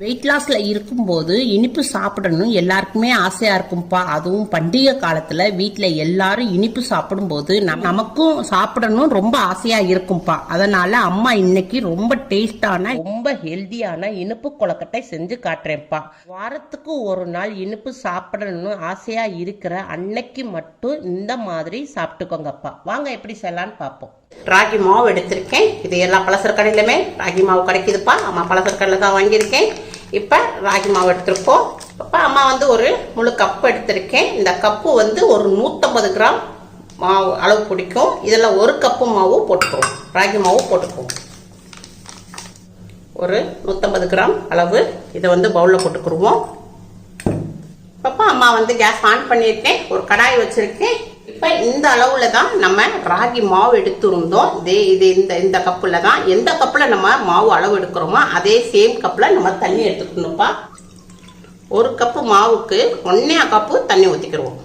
Wait லாஸ்ல இருக்கும்போது இனிப்பு சாப்பிடணும். எல்லாருக்குமே ஆசையா இருக்கும்ப்பா அதுவும் பண்டிகை காலத்துல வீட்டில் எல்லாரும் இனிப்பு சாப்பிடும்போது நம்- நமக்கும் சாப்பிடணும். ரொம்ப ஆசையா இருக்கும்ப்பா அதனால அம்மா இன்னைக்கு ரொம்ப டேஸ்டான ரொம்ப ஹெல்தியான இனிப்பு கொலக்கட்டை செஞ்சு காட்டுறேன்ப்பா. வாரத்துக்கு ஒரு நாள் இனிப்பு சாப்பிடணும்னு ஆசையா இருக்கிற அன்னைக்கு மட்டும் இந்த மாதிரி சாப்பிட்டுக்கோங்கப்பா. வாங்க எப்படி செய்யலான்னு பார்ப்போம். ராகி மாவு எடுத்திருக்கேன். இது எல்லா பலசர கடையிலுமே ராகி மாவு கிடைக்குதுப்பா. அம்மா பலசர கடையில் தான் வாங்கியிருக்கேன். இப்போ ராகி மாவு எடுத்திருக்கோம். இப்போ அம்மா வந்து ஒரு முழு கப் எடுத்திருக்கேன். இந்த கப்பு வந்து ஒரு நூற்றம்பது கிராம் மாவு அளவு பிடிக்கும். இதில் ஒரு கப்பு மாவு போட்டுக்குவோம் ராகி மாவு போட்டுக்குவோம் ஒரு நூற்றம்பது கிராம் அளவு இதை வந்து பவுலில் போட்டுக்குருவோம். இப்போ அம்மா வந்து கேஸ் ஆன் பண்ணியிருக்கேன் ஒரு கடாய் வச்சுருக்கேன். இப்போ இந்த அளவில் தான் நம்ம ராகி மாவு எடுத்துருந்தோம். இதே இது இந்த இந்த கப்பில் தான். எந்த கப்பில் நம்ம மாவு அளவு எடுக்கிறோமோ அதே சேம் கப்பில் நம்ம தண்ணி எடுத்துக்கணும்ப்பா. ஒரு கப்பு மாவுக்கு ஒன்றே கப்பு தண்ணி ஊற்றிக்கிடுவோம்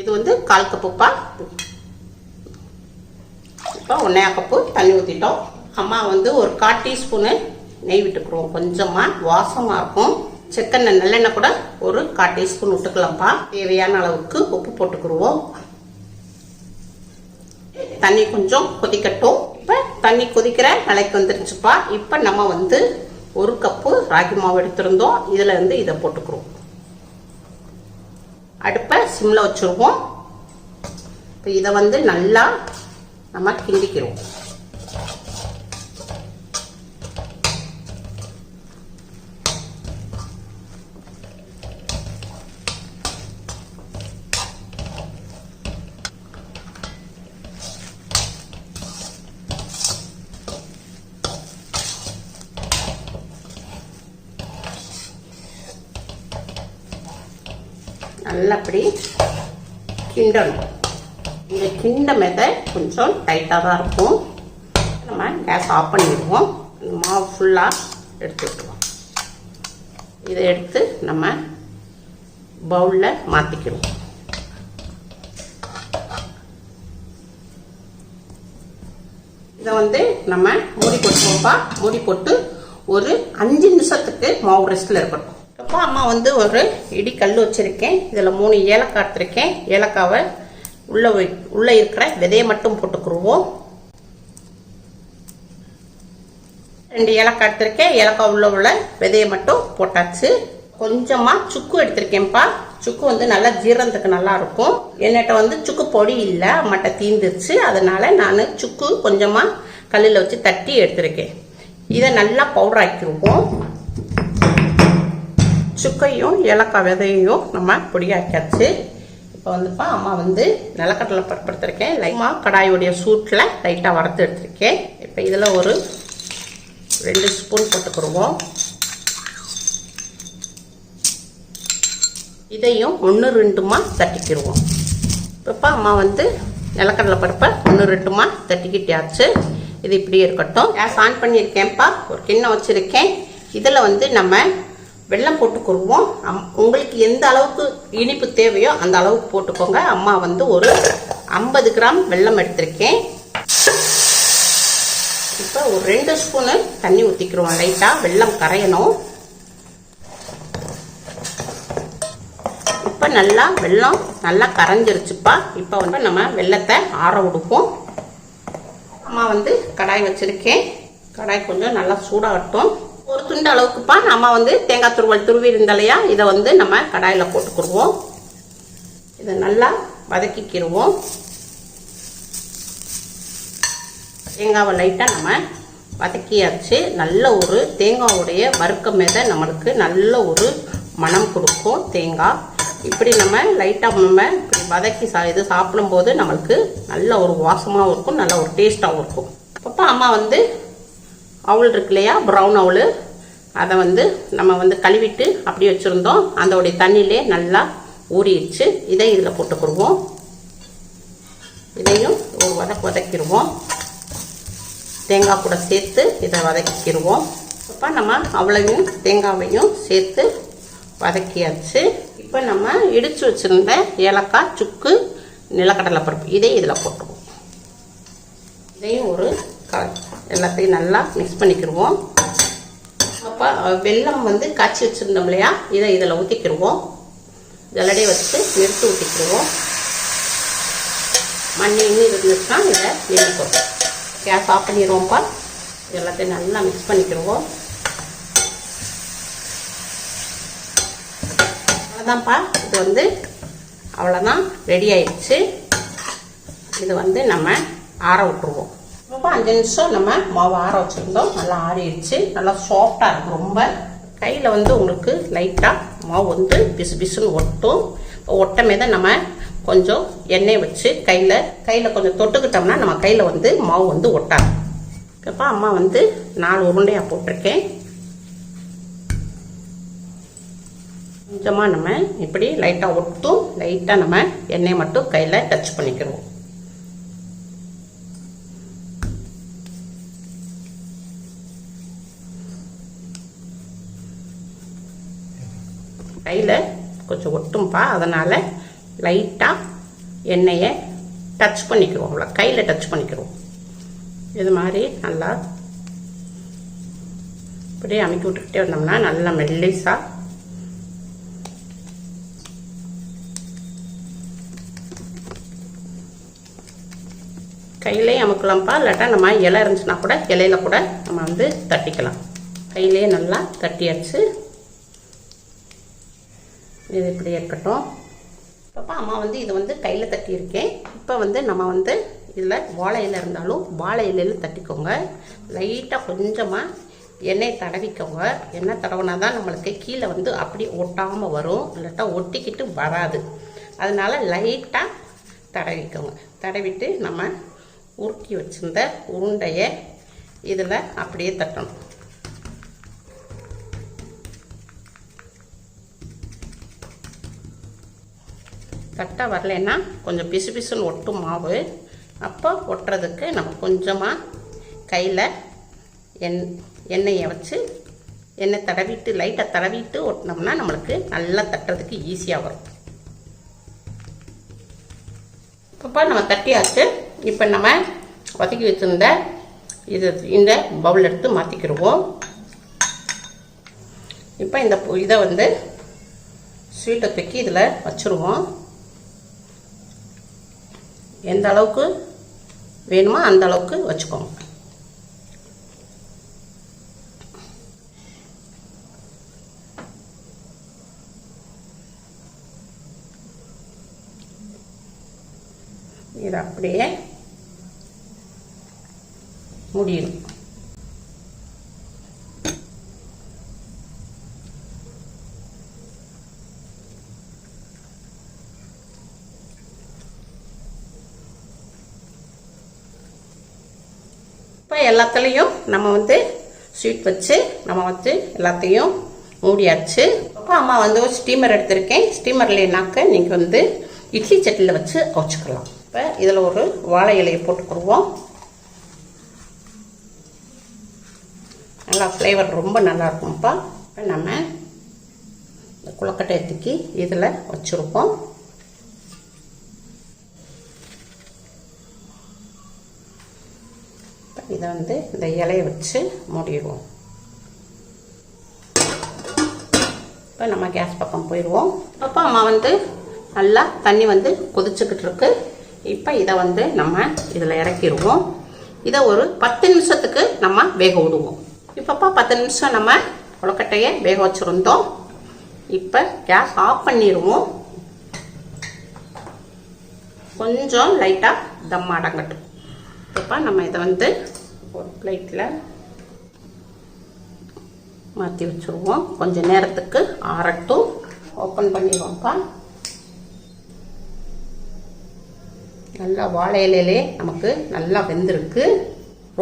இது வந்து கால் கப்புப்பா. இப்போ ஒன்றே கப்பு தண்ணி ஊற்றிட்டோம் அம்மா வந்து ஒரு கால் டீஸ்பூனு நெய் விட்டுக்குருவோம். கொஞ்சமாக வாசமாக இருக்கும். செக்கெண்ணெய் நல்லெண்ணெய் கூட ஒரு கால் டீஸ்பூன் விட்டுக்கலாம்ப்பா. தேவையான அளவுக்கு உப்பு போட்டுக்குருவோம் தண்ணி கொஞ்சம் கொதிக்கட்டும். இப்போ தண்ணி கொதிக்கிற நிலைக்கு வந்துருச்சுப்பா. இப்போ நம்ம வந்து ஒரு கப்பு ராகி மாவு எடுத்திருந்தோம். இதில் இருந்து இதை போட்டுக்கிறோம் அடுப்பை சிம்மில் வச்சுருவோம். இப்போ இதை வந்து நல்லா நம்ம கிண்டிக்கிறோம். நல்லா அப்படி கிண்டணும். இந்த கிண்ட மெதை கொஞ்சம் டைட்டாக தான் இருக்கும். நம்ம கேஸ் ஆஃப் பண்ணிடுவோம். மாவு ஃபுல்லாக எடுத்து விட்டுருவோம். இதை எடுத்து நம்ம பவுலில் மாற்றிக்கிடுவோம் இதை வந்து நம்ம மூடி போட்டுருவோம்ப்பா மூடி போட்டு ஒரு அஞ்சு நிமிஷத்துக்கு மாவு ரெஸ்டில் இருக்கட்டும். இப்போ அம்மா வந்து ஒரு இடி கல் வச்சுருக்கேன். இதில் மூணு ஏலக்காய் எடுத்துருக்கேன். ஏலக்காவை உள்ளே உள்ளே இருக்கிற விதையை மட்டும் போட்டுக்குருவோம். ரெண்டு ஏலக்காய் எடுத்திருக்கேன். ஏலக்காய் உள்ள உள்ள விதையை மட்டும் போட்டாச்சு. கொஞ்சமாக சுக்கு எடுத்திருக்கேன்ப்பா. சுக்கு வந்து நல்லா ஜீரணத்துக்கு நல்லா இருக்கும். என்னட்ட வந்து சுக்கு பொடி இல்லை மட்டை தீந்துருச்சு. அதனால நான் சுக்கு கொஞ்சமாக கல்லில் வச்சு தட்டி எடுத்திருக்கேன். இதை நல்லா பவுடர் ஆக்கிடுவோம் சுக்கையும் ஏலக்காய் விதையையும் நம்ம பொடியாக்கியாச்சு. இப்போ வந்துப்பா அம்மா வந்து நிலக்கடலை பருப்பு எடுத்திருக்கேன் லைமா கடாயுடைய சூட்டில் லைட்டாக வறுத்து எடுத்திருக்கேன். இப்போ இதில் ஒரு ரெண்டு ஸ்பூன் போட்டுக்கிடுவோம். இதையும் ஒன்று ரெண்டுமா தட்டிக்கிடுவோம். இப்போ அம்மா வந்து நிலக்கடலை பருப்பை ஒன்று ரெண்டுமா தட்டிக்கிட்டியாச்சு. இது இப்படியே இருக்கட்டும். கேஸ் ஆன் பண்ணியிருக்கேன்ப்பா. ஒரு கிண்ணம் வச்சுருக்கேன். இதில் வந்து நம்ம வெல்லம் போட்டுக்குருவோம் அம் உங்களுக்கு எந்த அளவுக்கு இனிப்பு தேவையோ அந்த அளவுக்கு போட்டுக்கோங்க. அம்மா வந்து ஒரு ஐம்பது கிராம் வெல்லம் எடுத்திருக்கேன். இப்போ ஒரு ரெண்டு ஸ்பூனு தண்ணி ஊற்றிக்கிறோம் லைட்டாக வெல்லம் கரையணும். இப்போ நல்லா வெல்லம் நல்லா கரைஞ்சிருச்சுப்பா. இப்போ வந்து நம்ம வெள்ளத்தை ஆற விடுப்போம் அம்மா வந்து கடாய் வச்சுருக்கேன். கடாய் கொஞ்சம் நல்லா சூடாகட்டும். ஒரு துண்டு அளவுக்குப்பா. நம்ம வந்து தேங்காய் துருவல் துருவி இருந்தாலையா இதை வந்து நம்ம கடாயில் போட்டுக்கிடுவோம். இதை நல்லா வதக்கிக்கிடுவோம் தேங்காவை லைட்டாக நம்ம வதக்கியாச்சு. நல்ல ஒரு தேங்காவுடைய வறுக்க மேத நம்மளுக்கு நல்ல ஒரு மனம் கொடுக்கும் தேங்காய். இப்படி நம்ம லைட்டாக நம்ம இப்படி வதக்கி சா இது சாப்பிடும்போது நம்மளுக்கு நல்ல ஒரு வாசமாகவும் இருக்கும் நல்ல ஒரு டேஸ்ட்டாகவும் இருக்கும். அப்போ அம்மா வந்து அவுள் இருக்கு இல்லையா? ப்ரௌன் அவுள். அதை வந்து நம்ம வந்து கழுவிட்டு அப்படி வச்சுருந்தோம். அதோடைய தண்ணியிலே நல்லா ஊறிடுச்சு. இதை இதில் போட்டுக்கிடுவோம் இதையும் ஒரு வதக்கு வதக்கிடுவோம். தேங்காய் கூட சேர்த்து இதை வதக்கிடுவோம். இப்போ நம்ம அவ்வளவையும் தேங்காவையும் சேர்த்து வதக்கியாச்சு. இப்போ நம்ம இடித்து வச்சுருந்த ஏலக்காய் சுக்கு நிலக்கடலை பருப்பு இதை இதில் போட்டுருவோம். இதையும் ஒரு க எல்லாத்தையும் நல்லா மிக்ஸ் பண்ணிக்கிடுவோம் அப்போ வெல்லம் வந்து காய்ச்சி வச்சுருந்தோம் இல்லையா? இதை இதில் ஊற்றிக்கிடுவோம் ஜல்லடையை வச்சு நிறுத்தி ஊற்றிக்கிடுவோம் மண்ணி இன்னும் இருந்துச்சுன்னா இதை நிறுத்தும் கேஸ் ஆஃப் பண்ணிடுவோம்ப்பா எல்லாத்தையும் நல்லா மிக்ஸ் பண்ணிக்கிடுவோம் அவ்வளோதான்ப்பா இது வந்து அவ்வளோதான் ரெடி ஆயிடுச்சு. இது வந்து நம்ம ஆற விட்டுருவோம். ரொம்ப அஞ்சு நிமிஷம் நம்ம மாவு ஆற வச்சுருந்தோம். நல்லா ஆறிடுச்சு. நல்லா சாஃப்டாக இருக்கும் ரொம்ப. கையில் வந்து உங்களுக்கு லைட்டாக மாவு வந்து பிசு பிசுன்னு ஒட்டும். ஒட்டமே தான் நம்ம கொஞ்சம் எண்ணெய் வச்சு கையில் கையில் கொஞ்சம் தொட்டுக்கிட்டோம்னா நம்ம கையில் வந்து மாவு வந்து ஒட்டாது. இப்போ அம்மா வந்து நாலு உருண்டையாக போட்டிருக்கேன். கொஞ்சமாக நம்ம இப்படி லைட்டாக ஒட்டும். லைட்டாக நம்ம எண்ணெய் மட்டும் கையில் டச் பண்ணிக்கிறோம் கையில் கொஞ்சம் ஒட்டும்பா. அதனால் லைட்டாக எண்ணெயை டச் பண்ணிக்கிறோம் அவ்வளோ கையில் டச் பண்ணிக்கிறோம் இது மாதிரி நல்லா இப்படியே அமைக்கி விட்டுக்கிட்டே வந்தோம்னா நல்லா மெல்லிஸாக கையிலேயே அமுக்கலாம்ப்பா. இல்லாட்டா நம்ம இலை இருந்துச்சுன்னா கூட இலையில கூட நம்ம வந்து தட்டிக்கலாம். கையிலேயே நல்லா தட்டியாச்சு. இது இப்படி இருக்கட்டும். இப்போ அம்மா வந்து இதை வந்து கையில் தட்டியிருக்கேன். இப்போ வந்து நம்ம வந்து இதில் வாழை இலை இருந்தாலும் வாழை இலையில் தட்டிக்கோங்க. லைட்டாக கொஞ்சமாக எண்ணெய் தடவிக்கோங்க. எண்ணெய் தடவினா தான் நம்மளுக்கு கீழே வந்து அப்படி ஒட்டாமல் வரும். இல்லாட்டா ஒட்டிக்கிட்டு வராது. அதனால் லைட்டாக தடவிக்கோங்க. தடவிட்டு நம்ம உருக்கி வச்சுருந்த உருண்டையை இதில் அப்படியே தட்டணும். கரெக்டாக வரலைன்னா கொஞ்சம் பிசு பிசுன்னு ஒட்டும் மாவு. அப்போ ஒட்டுறதுக்கு நம்ம கொஞ்சமாக கையில் எண் எண்ணெயை வச்சு எண்ணெய் தடவிட்டு லைட்டாக தடவிட்டு ஒட்டினோம்னா நம்மளுக்கு நல்லா தட்டுறதுக்கு ஈஸியாக வரும். இப்போ நம்ம தட்டியாச்சு. இப்போ நம்ம வதக்கி வச்சுருந்த இது இந்த பவுல் எடுத்து மாற்றிக்கிடுவோம் இப்போ இந்த இதை வந்து ஸ்வீட்டை தூக்கி இதில் வச்சுருவோம். எந்த அளவுக்கு வேணுமோ அந்த அளவுக்கு வச்சுக்கோங்க. இது அப்படியே முடியும் இப்போ எல்லாத்துலேயும் நம்ம வந்து ஸ்வீட் வச்சு நம்ம வந்து எல்லாத்தையும் மூடியாச்சு. அப்போ அம்மா வந்து ஒரு ஸ்டீமர் எடுத்திருக்கேன். ஸ்டீமர்லேனாக்க நீங்கள் வந்து இட்லி சட்டியில் வச்சு வச்சுக்கலாம் இப்போ இதில் ஒரு வாழை இலையை போட்டுக்கிடுவோம் நல்லா ஃப்ளேவர் ரொம்ப நல்லா இருக்கும்ப்பா. இப்போ நம்ம இந்த குளக்கட்டையை தூக்கி இதில் வச்சுருப்போம். இதை வந்து இந்த இலையை வச்சு மூடிடுவோம். இப்போ நம்ம கேஸ் பக்கம் போயிடுவோம். அப்போ அம்மா வந்து நல்லா தண்ணி வந்து கொதிச்சுக்கிட்டு இருக்கு. இப்போ இதை வந்து நம்ம இதில் இறக்கிடுவோம். இதை ஒரு பத்து நிமிஷத்துக்கு நம்ம வேக விடுவோம். இப்போப்பா பத்து நிமிஷம் நம்ம கொழுக்கட்டையை வேக வச்சுருந்தோம். இப்போ கேஸ் ஆஃப் பண்ணிடுவோம். கொஞ்சம் லைட்டாக தம் அடங்கட்டும் இப்போ நம்ம இதை வந்து ஒரு பிளேட்டில் மாற்றி வச்சுருவோம். கொஞ்சம் நேரத்துக்கு ஆறட்டும். ஓப்பன் பண்ணிடுவோம்ப்பா. நல்லா வாழை இலையிலே நமக்கு நல்லா வெந்திருக்கு.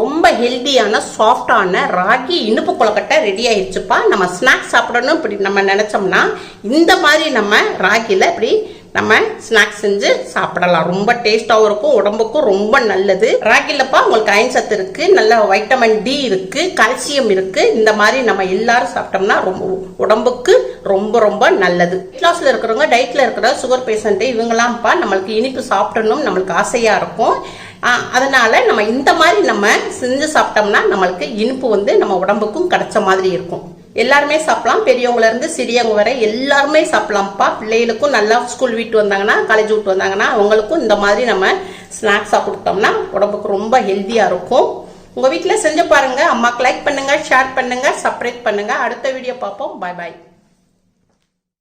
ரொம்ப ஹெல்தியான சாஃப்டான ராகி இனிப்பு கொழுக்கட்டை ரெடி ஆயிடுச்சுப்பா நம்ம ஸ்நாக்ஸ் சாப்பிடணும் இப்படி நம்ம நினச்சோம்னா இந்த மாதிரி நம்ம ராகியில் இப்படி நம்ம ஸ்நாக்ஸ் செஞ்சு சாப்பிடலாம். ரொம்ப டேஸ்டாகவும் இருக்கும் உடம்புக்கும் ரொம்ப நல்லது. ராகிலப்பா உங்களுக்கு அயன் சத்து இருக்கு நல்ல வைட்டமின் டி இருக்கு கால்சியம் இருக்கு. இந்த மாதிரி நம்ம எல்லாரும் சாப்பிட்டோம்னா ரொம்ப உடம்புக்கு ரொம்ப ரொம்ப நல்லது. வெயிட் லாஸ்ல இருக்கிறவங்க டயட்ல இருக்கிற சுகர் பேஷண்ட் இவங்களாம்ப்பா நம்மளுக்கு இனிப்பு சாப்பிடணும் நம்மளுக்கு ஆசையா இருக்கும். அதனால நம்ம இந்த மாதிரி நம்ம செஞ்சு சாப்பிட்டோம்னா நம்மளுக்கு இனிப்பு வந்து நம்ம உடம்புக்கும் கிடைச்ச மாதிரி இருக்கும். எல்லாருமே சாப்பிடலாம். பெரியவங்கள இருந்து சிறியவங்க வரை எல்லாருமே சாப்பிடலாம்ப்பா. பிள்ளைகளுக்கும் நல்லா ஸ்கூல் விட்டு வந்தாங்கன்னா காலேஜ் விட்டு வந்தாங்கன்னா அவங்களுக்கும் இந்த மாதிரி நம்ம ஸ்நாக்ஸாக கொடுத்தோம்னா உடம்புக்கு ரொம்ப ஹெல்த்தியாக இருக்கும். உங்கள் வீட்டில் செஞ்சு பாருங்கள் அம்மாவுக்கு லைக் பண்ணுங்கள் ஷேர் பண்ணுங்கள் சப்ஸ்கிரைப் பண்ணுங்கள் அடுத்த வீடியோ பார்ப்போம். பாய் பாய்